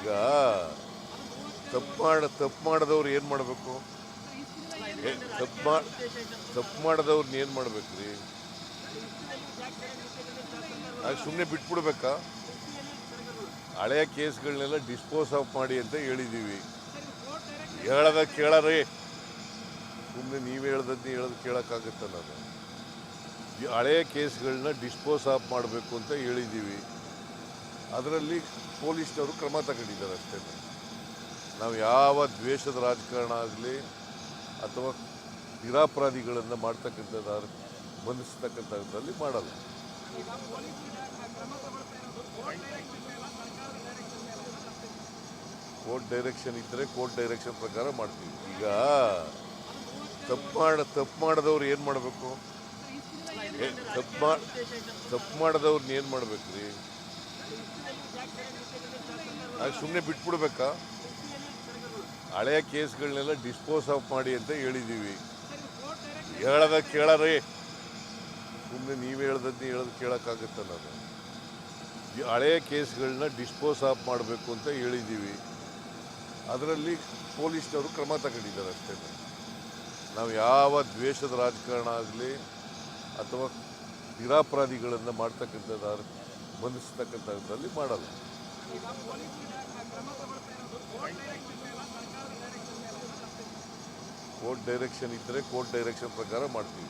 ಈಗ ತಪ್ಪು ಮಾಡ, ತಪ್ಪು ಮಾಡಿದವ್ರು ಏನು ಮಾಡಬೇಕು? ತಪ್ಪು ಮಾ, ತಪ್ಪು ಮಾಡಿದವ್ರನ್ನ ಏನು ಮಾಡ್ಬೇಕು ರೀ ಆಗ ಸುಮ್ಮನೆ ಬಿಟ್ಬಿಡ್ಬೇಕಾ? ಹಳೆಯ ಕೇಸ್ಗಳನ್ನೆಲ್ಲ ಡಿಸ್ಪೋಸ್ ಆಫ್ ಮಾಡಿ ಅಂತ ಹೇಳಿದ್ದೀವಿ ಹೇಳದ ಕೇಳರಿ. ಸುಮ್ಮನೆ ನೀವು ಹೇಳ್ದದ್ದು ಹೇಳೋದು ಕೇಳೋಕ್ಕಾಗುತ್ತಲ್ಲ ನಾನು? ಹಳೆಯ ಕೇಸ್ಗಳನ್ನ ಡಿಸ್ಪೋಸ್ ಆಫ್ ಮಾಡಬೇಕು ಅಂತ ಹೇಳಿದ್ದೀವಿ ಅದರಲ್ಲಿ ಪೊಲೀಸ್ನವರು ಕ್ರಮ ತಗೊಂಡಿದ್ದಾರೆ ಅಷ್ಟೇ. ನಾವು ಯಾವ ದ್ವೇಷದ ರಾಜಕಾರಣ ಆಗಲಿ ಅಥವಾ ನಿರಾಪರಾಧಿಗಳನ್ನು ಮಾಡ್ತಕ್ಕಂಥದ್ದು ಬಂಧಿಸ್ತಕ್ಕಂಥದ್ದಲ್ಲಿ ಮಾಡಲ್ಲ. ಕೋರ್ಟ್ ಡೈರೆಕ್ಷನ್ ಇದ್ದರೆ ಕೋರ್ಟ್ ಡೈರೆಕ್ಷನ್ ಪ್ರಕಾರ ಮಾಡ್ತೀವಿ. ಈಗ ತಪ್ಪು ಮಾಡ, ತಪ್ಪು ಮಾಡಿದವ್ರು ಏನು ಮಾಡಬೇಕು? ತಪ್ಪು ಮಾ, ತಪ್ಪು ಮಾಡಿದವ್ರನ್ನ ಏನು ಮಾಡಬೇಕು ರೀ ಆಗ ಸುಮ್ಮನೆ ಬಿಟ್ಬಿಡ್ಬೇಕಾ? ಹಳೆಯ ಕೇಸ್ಗಳನ್ನೆಲ್ಲ ಡಿಸ್ಪೋಸ್ ಆಫ್ ಮಾಡಿ ಅಂತ ಹೇಳಿದ್ದೀವಿ. ಹೇಳದ ಕೇಳರಿ. ಸುಮ್ಮನೆ ನೀವು ಹೇಳ್ದಂತ ಹೇಳೋದು ಕೇಳೋಕ್ಕಾಗತ್ತ ನಾನು ಹಳೆಯ ಕೇಸ್ಗಳನ್ನ ಡಿಸ್ಪೋಸ್ ಆಫ್ ಮಾಡಬೇಕು ಅಂತ ಹೇಳಿದ್ದೀವಿ. ಅದರಲ್ಲಿ ಪೊಲೀಸ್ನವರು ಕ್ರಮ ತಗೊಂಡಿದ್ದಾರೆ ಅಷ್ಟೇ. ನಾವು ಯಾವ ದ್ವೇಷದ ರಾಜಕಾರಣ ಆಗಲಿ ಅಥವಾ ನಿರಾಪರಾಧಿಗಳನ್ನು ಮಾಡ್ತಕ್ಕಂಥದ್ದು ಬಂಧಿಸ್ತಕ್ಕಂಥದ್ರಲ್ಲಿ ಮಾಡಲ್ಲ. ಕೋರ್ಟ್ ಡೈರೆಕ್ಷನ್ ಇದ್ದರೆ ಕೋರ್ಟ್ ಡೈರೆಕ್ಷನ್ ಪ್ರಕಾರ ಮಾಡ್ತೀವಿ.